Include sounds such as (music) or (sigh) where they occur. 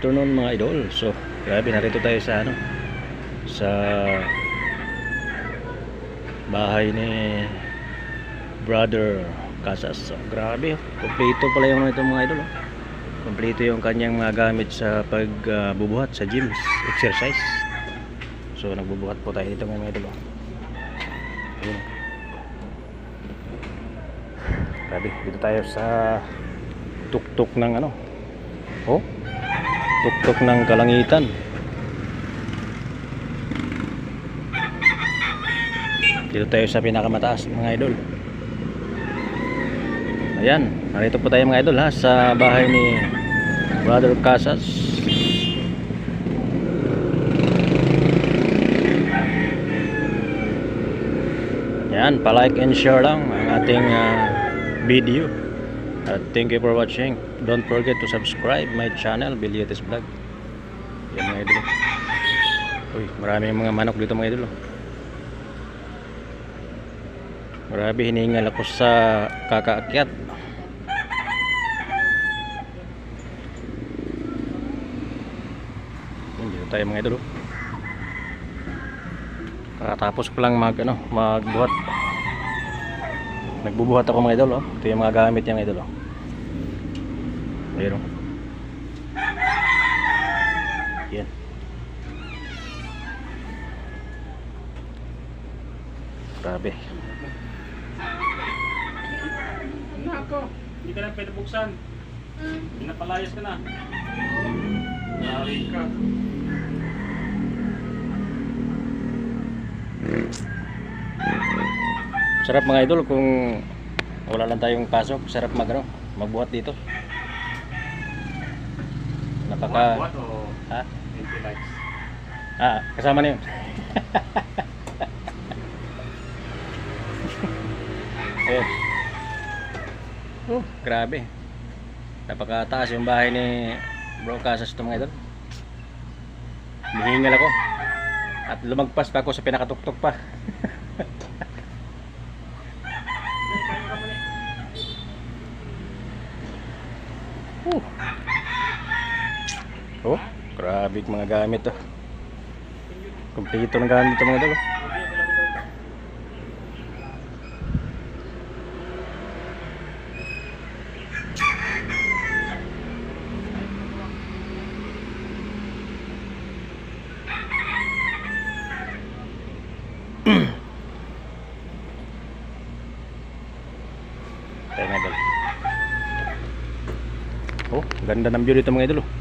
afternoon mga idol. So, grabe narito tayo sa ano sa bahay ni Brother Casas. So, grabe, kompleto pala yung ito mga idol. Oh. Kompleto yung kanyang mga gamit sa pagbubuhat sa gym, exercise. So, nagbubuhat po tayo dito mga idol. Oh. Ayun. Grabe, dito tayo sa tuktok ng ano. Oh, tuktok ng kalangitan. Dito tayo sa pinakamataas mga idol. Ayan, narito po tayo mga idol ha sa bahay ni Brother Casas. Yan, pa-like and share lang ang ating ah, video. At thank you for watching. Don't forget to subscribe my channel, Bilyetes Vlog. Yan mga idol. Uy, maraming mga manok dito mga idol. oh. Grabe, hiningal ako sa kakaakyat. Dito tayo mga idol. oh. Kakatapos ko lang mag, ano, magbuhat. Nagbubuhat ako mga idol. Oh. Ito yung mga gamit niya mga idol. Oh. Ayun. oh. Yan. Grabe. Nako, hindi ka na pwede buksan. Pinapalayas ka na. Nari ka. Sarap mga idol kung wala lang tayong pasok. Sarap mag, ano, magbuhat dito. Napaka... What o Ha? 20 likes? Ah, kasama na yun. (laughs) Ayun. Oh, grabe. Napakataas yung bahay ni Bro Casas ito mga idol. Bihingal ako. At lumagpas pa ako sa pinakatuktok pa. (laughs) Uh. Oh, grabe mga gamit to. Kompleto ng gamit ito mga. Tayo mga idol. Oh, ganda ng view dito mga idol. oh.